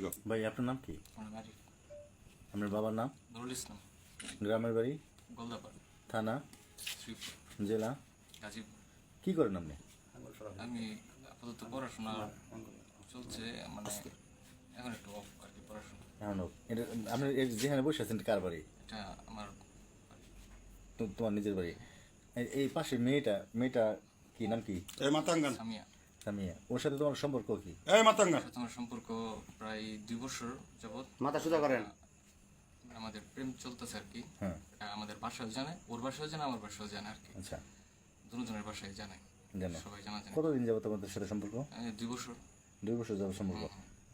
ভাই আপনার নাম কি? আমার আপনার বাবার নাম? নুরুল ইসলাম। গ্রামের বাড়ি? গোলদাপাড়। থানা? জেলা? গাজীপুর। কি করেন আপনি? আমি আপাতত পড়াশোনা চলছে মানে এখন একটু অফ আর কি পড়াশোনা। এখন। এটা আপনি যেখানে বসে আছেন কার বাড়ি? এটা আমার তো- তোমার নিজের বাড়ি। এই- পাশে মেয়েটা মেয়েটা কি নাম কি? মাতাঙ্গান। সামিয়া। সামিয়া ওর সাথে তোমার সম্পর্ক কি? এই মাতাঙ্গান সাথে আমার সম্পর্ক প্রায় দুই বছর যাবৎ। মাথা সোজা করেন? আমাদের প্রেম চলতেছে আর কি। হ্যাঁ। আমাদের বাসাও জানে ওর বাসাও জানে আমার বাসাও জানে আর কি। আচ্ছা। দুজনের বাসায় জানে জানে। সবাই জানা জানে। কতদিন যাব তোমাদের সাথে সম্পর্ক? দুই বছর। দুই বছর যাব সম্পর্ক?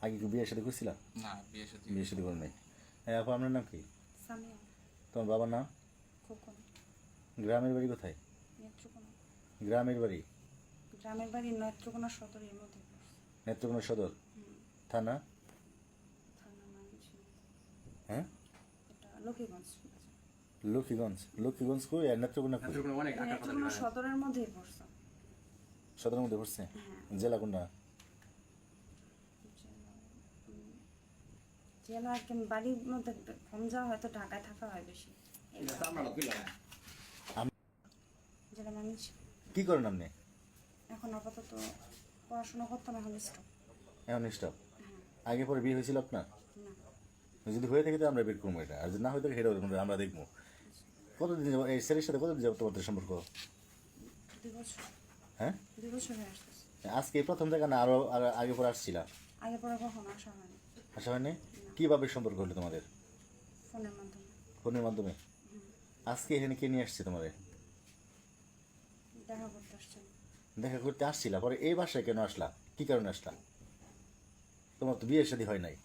আগে কি বিয়ের সাথে করছিলা না বিয়ে সাথে বিয়ের সাথে করেন নাই হ্যাঁ আপু আপনার নাম কি? সামিয়া। তোমার বাবার নাম? খোকন। গ্রামের বাড়ি কোথায়? গ্রামের বাড়ি? গ্রামের বাড়ি নেত্রকোনা সদরের মধ্যে নেত্রকোনা সদর? থানা? থানা হ্যাঁ? লক্ষ্মীগঞ্জ লক্ষ্মীগঞ্জ। লক্ষ্মীগঞ্জ কই? আর নেত্রকোনা কই? নেত্রকোনা সদরের মধ্যেই পড়ছে। সদরের মধ্যে পড়ছে? হ্যাঁ। জেলা কোনটা? জেলা আর বাড়ির মধ্যে কম যাওয়া হয়তো ঢাকায় থাকা হয় বেশি। জেলা মানছি কি করেন আপনি? এখন আপাতত পড়াশোনা করতাম এখন স্টপ এখন স্টপ আগে পরে বিয়ে হয়েছিল আপনার? না। যদি হয়ে থাকে তো আমরা বের করব এটা। আর যদি না হয়ে থাকে সেটা আমরা দেখব। কতদিন যাব? এই ছেলের সাথে কতদিন যাব তোমাদের সম্পর্ক? হ্যাঁ? আজকে প্রথম দেখা না আরও আর আগে পরে আসছিলা? আগে পরে কখনো আসা হয়নি। আসা হয়নি? কীভাবে সম্পর্ক হলো তোমাদের? ফোনের মাধ্যমে। ফোনের মাধ্যমে? আজকে এখানে কে নিয়ে আসছে তোমাদের? দেখা করতে আসছেন দেখা করতে আসছিলা পরে এই বাসায় কেন আসলা? কি কারণে আসলা? তোমার তো বিয়ের শাদী হয় নাই।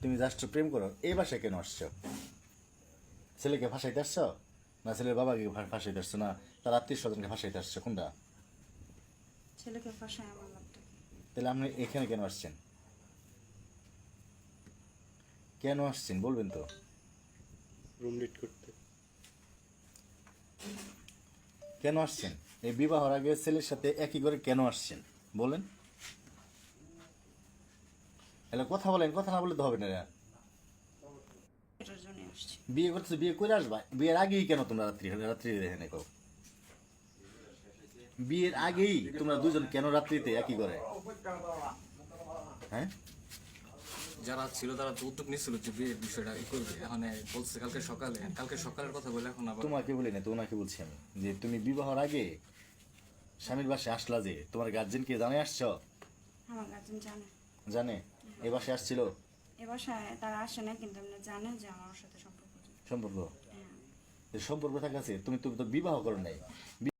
তুমি জাস্ট প্রেম করো এই বাসায় কেন আসছো? ছেলেকে ফাঁসাইতে আসছো? না ছেলের বাবাকে ফাঁসাইতে আসছো? না তার আত্মীয় স্বজনকে ফাঁসাইতে আসছো? কোনটা? ছেলেকে আমার লাগতো তাহলে আপনি এখানে কেন আসছেন? কেন আসছেন? বলবেন তো। রুম লিট করতে। কেন আসছেন? এই বিবাহর আগে ছেলের সাথে একই করে কেন আসছেন? বলেন। এলে কথা বলেন কথা না বলে তো হবে না বিয়ে করতে বিয়ে করে আসবা? বিয়ের আগেই কেন তোমরা রাত্রি রাত্রি এখানে কো বিয়ের আগেই তোমরা দুজন কেন রাত্রিতে একই করে হ্যাঁ? যারা ছিল তারা তো উদ্যোগ নিচ্ছিল যে বিয়ের বিষয়টা ই করবে। এখন বলছে কালকে সকালে। কালকে সকালের কথা বলে এখন আবার তোমাকে বলি না তো ওনাকে বলছি আমি। যে তুমি বিবাহর আগে স্বামীর বাসায় আসলা যে তোমার গার্জেনকে জানে আসছো? আমার গার্জেন জানে। জানে? এ বাসায় আসছিল? এ বাসায় তারা আসে না কিন্তু এমনি জানে যে আমার সাথে সম্পর্ক সম্পর্ক? হ্যাঁ। সম্পর্ক থাকা আছে তুমি তুমি তো বিবাহ করো নাই।